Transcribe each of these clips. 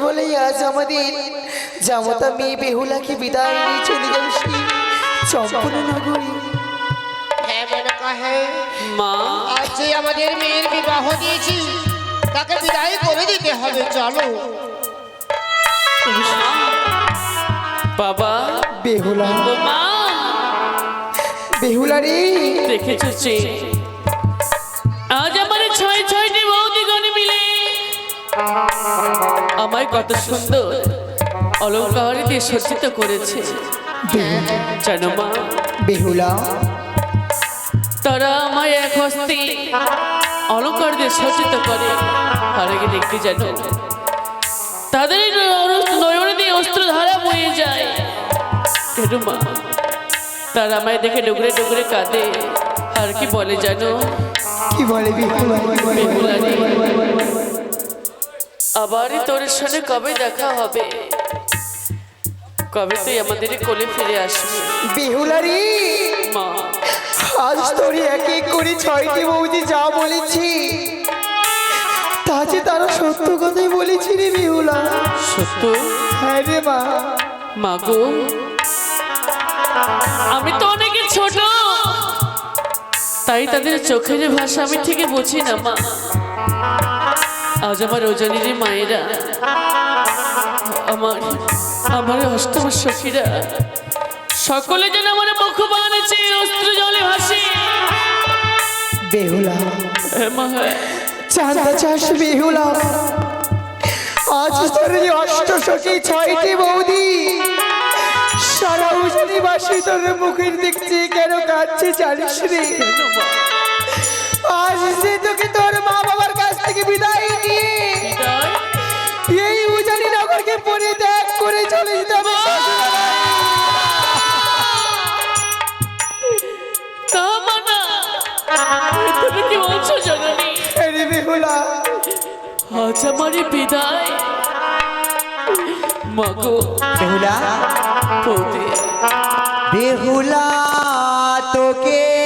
বসে নাকি বলে আজ আমাদের জামতা মেয়ে বেহুলাকে বিদায় নিয়ে চলে চম্পনা নগরী। হ্যাঁ মা। আজ যে আমাদের মেয়ের বিবাহ দিয়েছি তাকে বিদায় করে দিতে হবে চলো। বাবা। বেহুলা। মা। বেহুলা রে। দেখেছ আজ আমার ছয় ছয়টি বৌদিগণ মিলে। আমায় কত সুন্দর অলঙ্কার দিয়ে সজ্জিত করেছে। জানো মা? বেহুলা। তারা আমায় এক হস্তে অলঙ্কার দিয়ে সজ্জিত করে। আগে দেখতে জানো তাদের নয়ন- দিয়ে অস্ত্র ধারা বয়ে যায়। কেন মা? তারা আমায় দেখে ডুগরে ডুগরে কাঁদে। আর কি বলে জানো? কি বলে বেহুলা? বলে? বেহুলা রে, আবার তোর সাথে কবে দেখা হবে? কবে তুই আমাদের কোলে ফিরে আসবি? বেহুলা রে মা। আজ তোর এক এক করে ছয়টি বৌদি যা বলেছি। তা যে তারা সত্য কথাই বলেছি রে বিহুলা। সত্য? হ্যাঁ রে মা। মা গো। আমি তো অনেক ছোট। তাই তাদের চোখের ভাষা আমি ঠিক বুঝি না মা। আজ আমার রোজানির মায়েরা আমার আমার অষ্টম সখীরা। সকলে যেন আমার মুখ বানিয়েছে অস্ত্র জলে ভাসে। বেহুলা। চাঁদা চাষ বেহুলা। আজ তোর অষ্ট সখী ছয়টি বৌদি। সারা উজনিবাসী তোর মুখের দেখছে কেন কাঁদছে জানিস রে? আজ সে তোকে তোর মা থেকে বিদায় নিয়ে? এই উজানি নগরকে পরিত্যাগ করে চলে যেতে হবে। শ্বশুরালয়ে। তুমি কি বলছো জননী? বেহুলা। আজ আমার বিদায়। মাগো বেহুলা? বেহুলা তোকে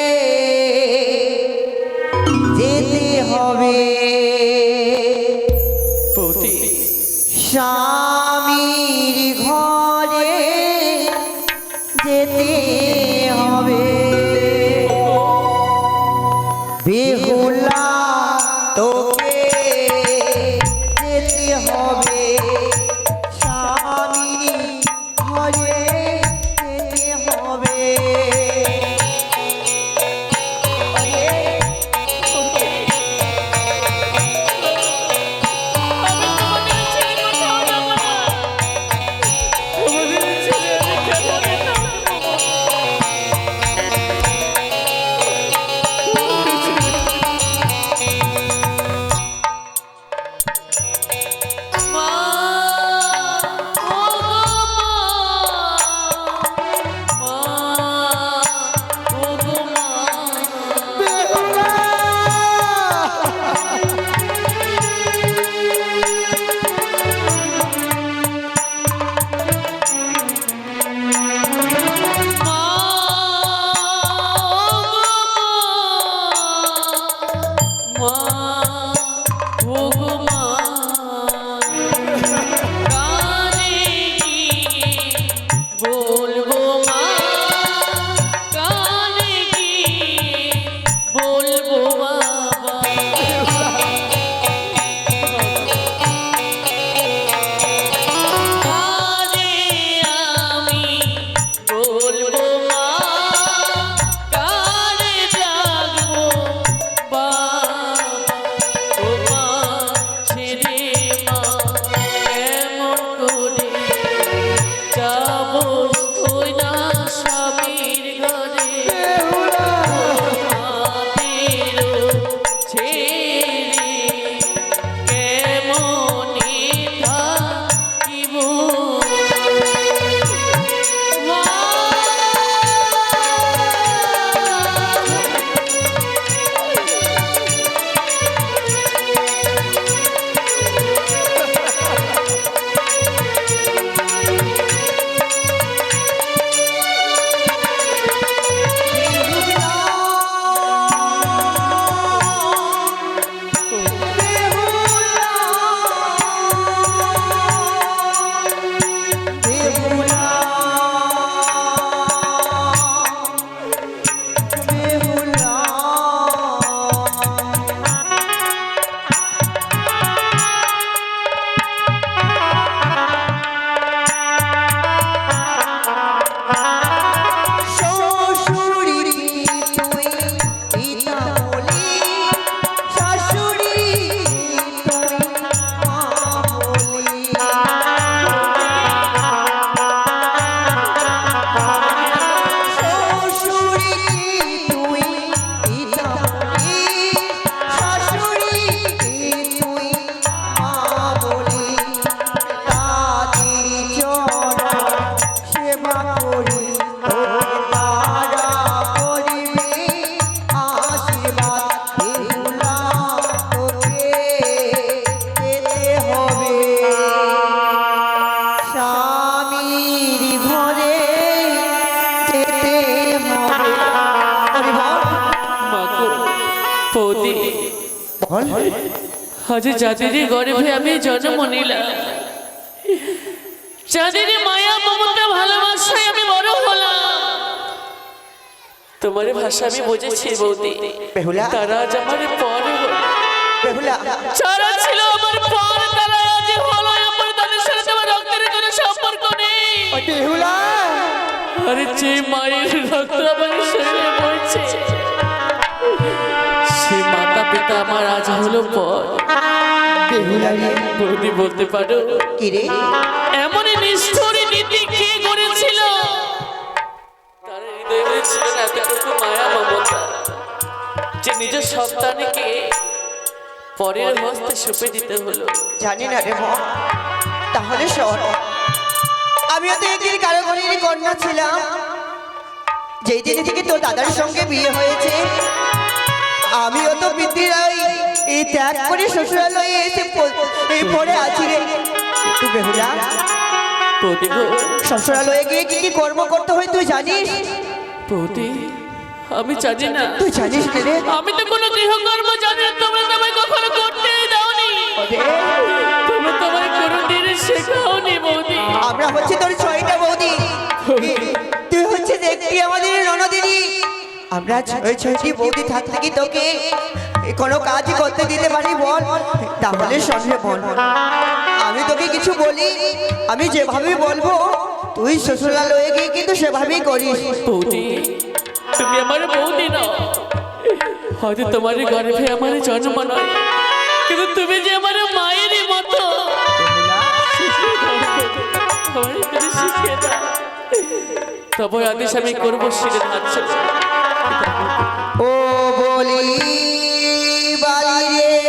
আজ যাদের গর্ভে আমি জন্ম নিলাম যাদের মায়া মমতা ভালোবাসায় আমি বড় হলাম তোমার ভাষা আমি বুঝেছি বৌদি। তারা আজ আমার পর যারা ছিল আমার পর তারা আজ হলো। আমার তাদের সাথে তোমার রক্তের কোনো সম্পর্ক নেই। আরে যে মায়ের রক্ত আমার শরীরে বইছে। সে পিতা আমার আজ হলো পর বৌদি বলতে পারো কি রে? এমন নিষ্ঠুর নীতি কে গড়েছিল তার হৃদয়ে ছিল না এতটুকু মায়া মমতা। যে নিজ সন্তানকে পরের হস্তে সঁপে দিতে হলো। জানি না রে মা তাহলে শোন। আমিও তো একদিন কারও ঘরেরই কন্যা ছিলাম। যেই দিন থেকে তোর দাদার সঙ্গে বিয়ে হয়েছে আমিও তো বৃদ্ধিরাই এই ত্যাগ করে শ্বশুরালয়ে এসে এই পড়ে আছি রে। তুই বেহুলা শ্বশুরালয়ে গিয়ে কি কি কর্ম করতে হয় তুই জানিস? বৌদি আমি জানি না। তুই জানিস না রে? আমি তো কোনো গৃহকর্ম জানি না। তোমরা তো আমায় কখনো করতেই দাওনি। তোমরা তো আমায় কোনোদিন শেখাওনি বৌদি। আমরা হচ্ছে তোর ছয়টা বৌদি। তুই হচ্ছে দেখবি আমাদের রণদিনী আমরা ছয় ছয়টি বৌদি থাকতে কি তোকে কোনো কাজই করতে দিতে পারি বল? তাহলে সঙ্গে বল। আমি তোকে কিছু বলি। আমি যেভাবে বলব, তুই শ্বশুরালয়ে গিয়ে কিন্তু সেভাবেই করিস। বৌদি, তুমি আমার বৌদি না হয়তো তোমার গর্ভে আমার জন্ম কিন্তু তুমি যে আমার মায়েরই মতো। তবে আদেশ আমি করব যাচ্ছে ও বলি বালি রে।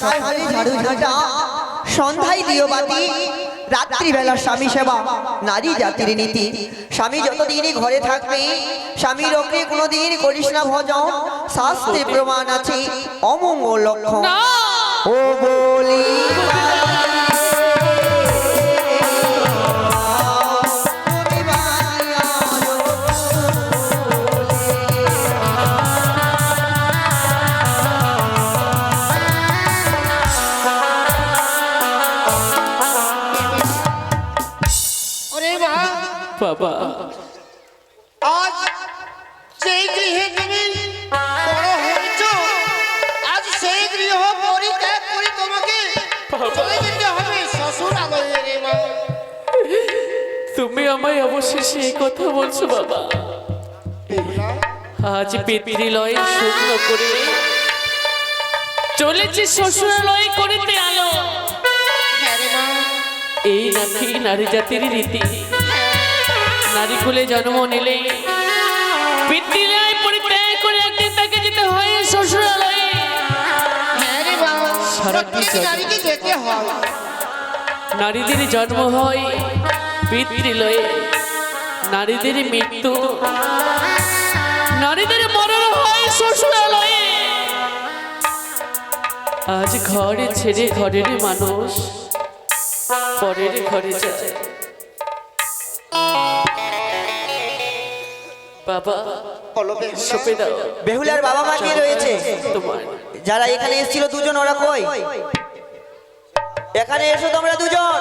সকাল ঝাড়ু ঝাঁটা সন্ধ্যায় দিও রাত্রিবেলা স্বামী সেবা নারী জাতির নীতি। স্বামী যতদিনই ঘরে থাকবে স্বামীর অগ্রে কোনোদিন করিস না ভজন শাস্ত্রে প্রমাণ আছে অমঙ্গল লক্ষণ। ও বলি বাবা। আজ যেই গৃহে তুমি বড় হয়েছ আজ সেই গৃহ পরিত্যাগ করে তোমাকে চলে যেতে হবে শ্বশুর আলয়ে মা তুমি আমায় অবশেষে এই কথা বলছো বাবা। আজ পিতৃলয় শূন্য করে চলেছে শ্বশুরালয় করিতে আলো। হ্যাঁ এই নাকি নারী জাতির রীতি। নারী কুলে জন্ম নিলে। করে তাকে হয়। নারীদের জন্ম হয় পিতৃলয়ে। নারীদের মৃত্যু। নারীদের মরণ হয় শ্বশুরালয়ে। আজ ঘরে ছেড়ে ঘরের মানুষ পরের ঘরে যায়। বাবা সপে বেহুলার বাবা মা কে রয়েছে? যারা এখানে এসেছিল দুজন ওরা কই? এখানে এসো তোমরা দুজন।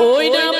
Oida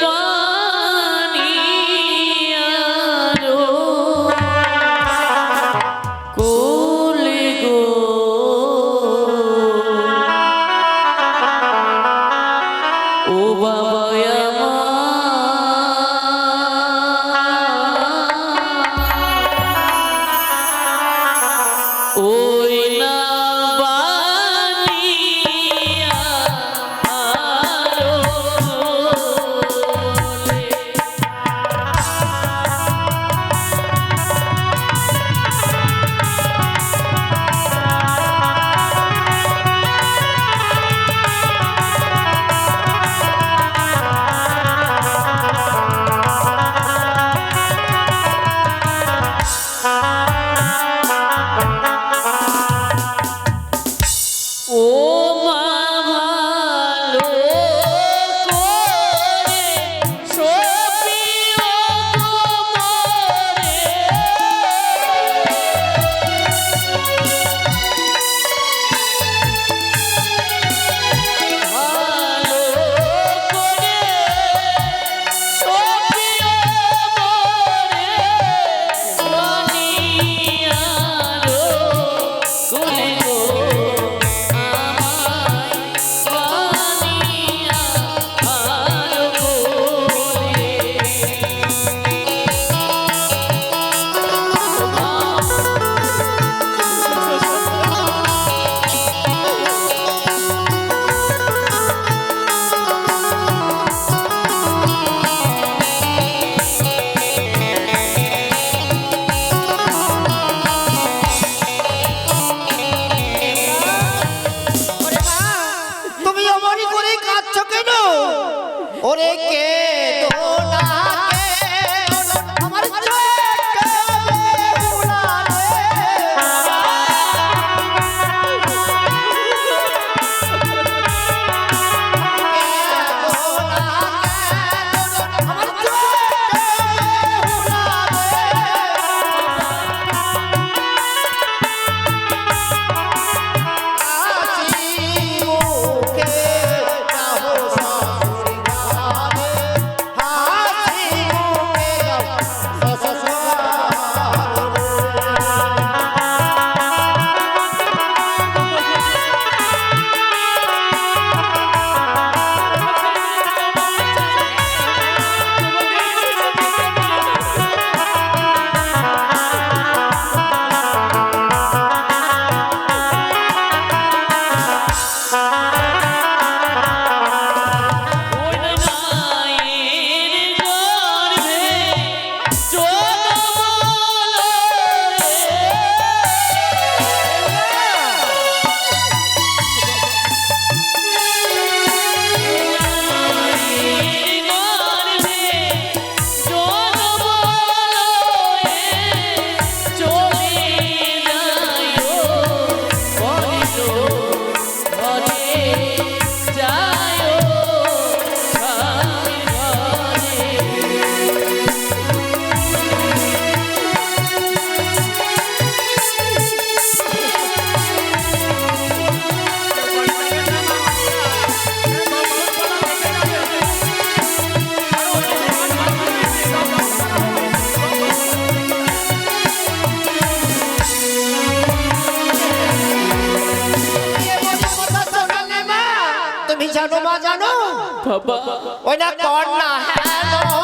বাবা ওই না কন্যা হ্যালো নাই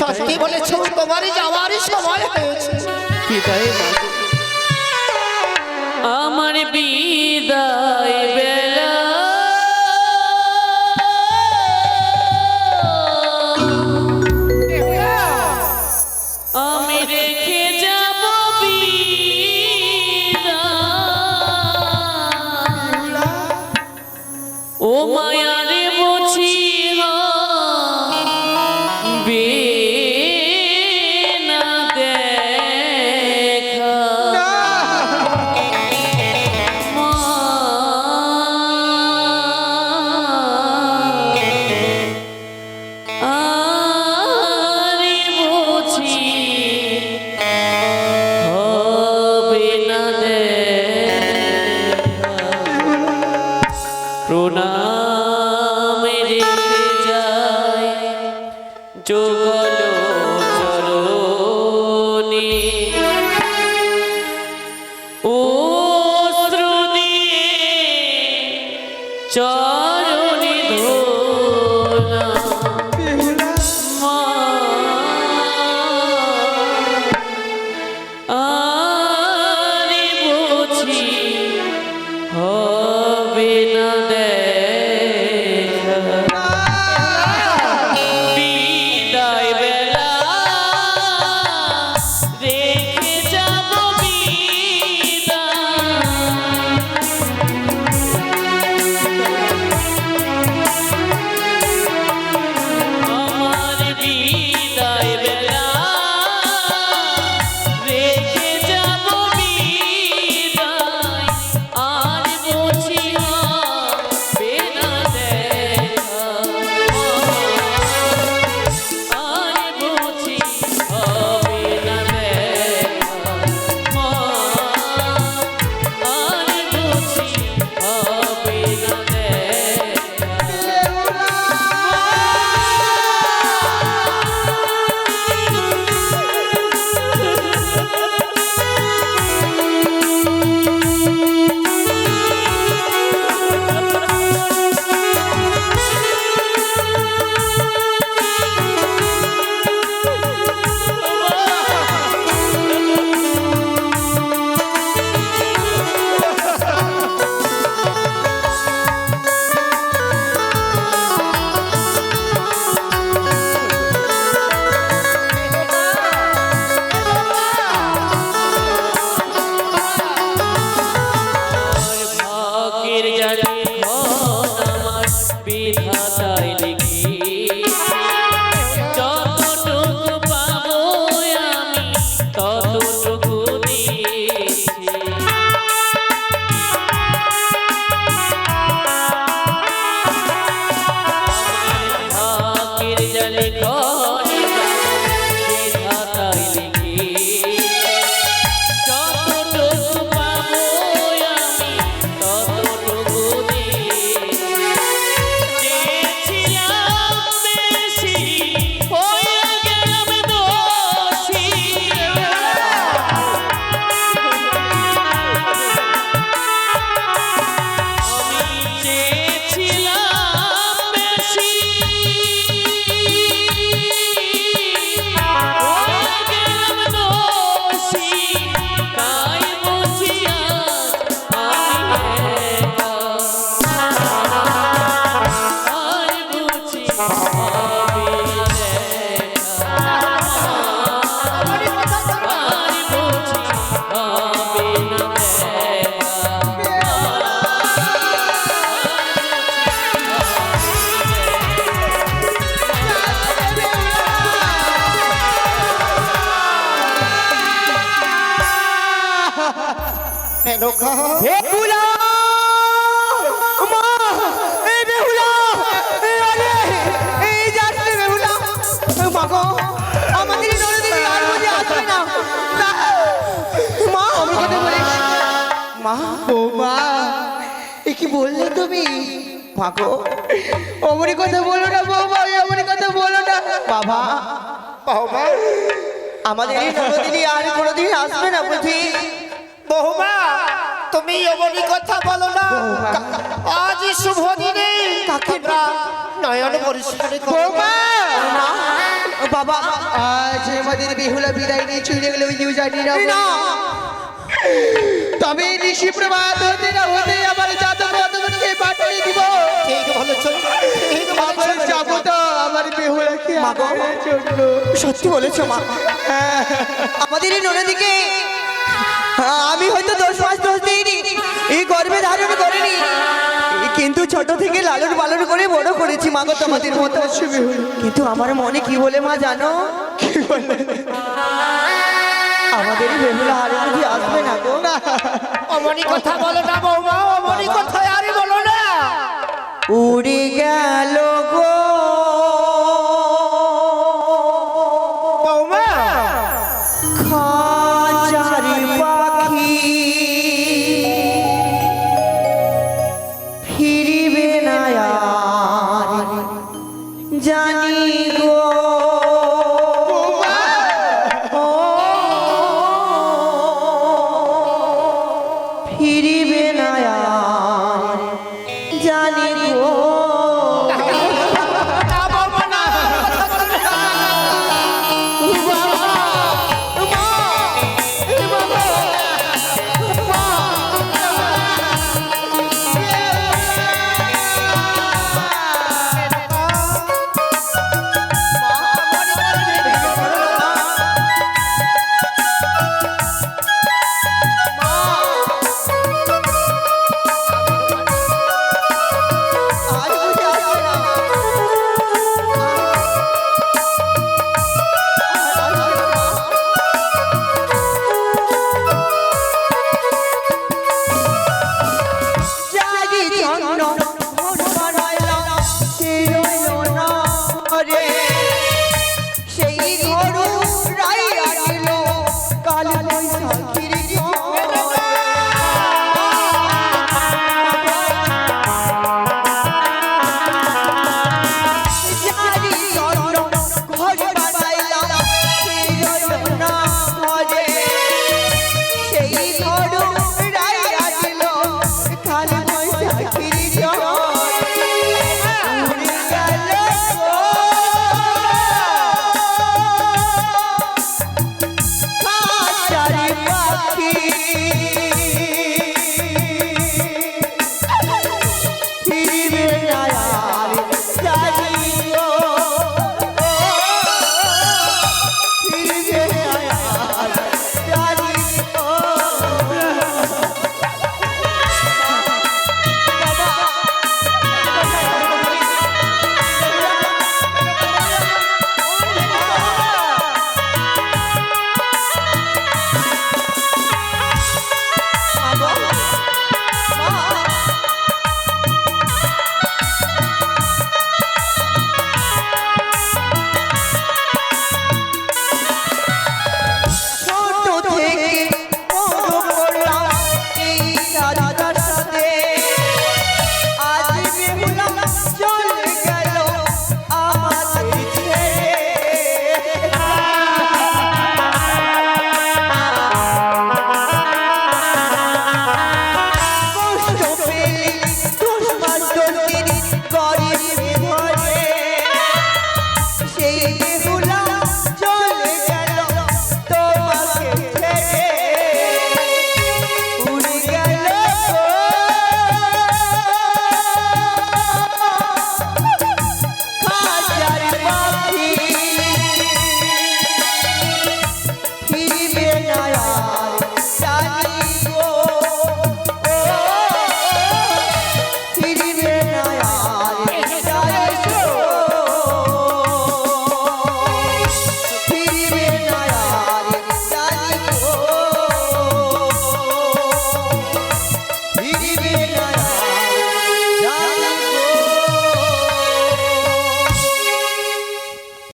সত্যি বলেছ তোমারই যাওয়ারই সময় হয়েছে বিদায়। আমার বিদায় বিধাতায় মেনকা বেহুলা! মা এই বেহুলা! এই আরে এই যাচ্ছে বেহুলা! মা গো আমাদের এই নরদিনী আর বুঝে আসবে না। না। মা আমার কথা বলিস। মা ও মা এ কি বললে তুমি? মা গো কথা বলো না বৌমা অমনি কথা বলো না। বাবা বাবা। আমাদের এই ননদিনী আর কোনোদিন আসবে না বুঝি? কথা বলো না। আজ শুভ দিনে তোমরা নয়ন পরিষ্কার বাবা আজ আমাদের বেহুলা বিদায় নিয়ে চলে গেল ওই জানি না। তবে নিশি প্রভাত হতে না হতে আমার জাতক রতনকে পাঠিয়ে দিব। ঠিক বলেছ ঠিক আমার যাব তো আমার আনার জন্য। সত্যি বলেছ মা আমাদের এই ননদিকে আমি হয়তো দশ মাস দোষ দিইনি। এই গর্বে ধারণ করিনি। কিন্তু ছোট থেকে লালন পালন করে বড় করেছি মা গো তোমাদের মতো। কিন্তু আমার মনে কি বলে মা জানো? আমাদের বেহুলা হারে বুঝি আসবে না গো। অমনি কথা বলো না বৌমা অমনি কথা আরে বলো না। উড়ে গেল গো।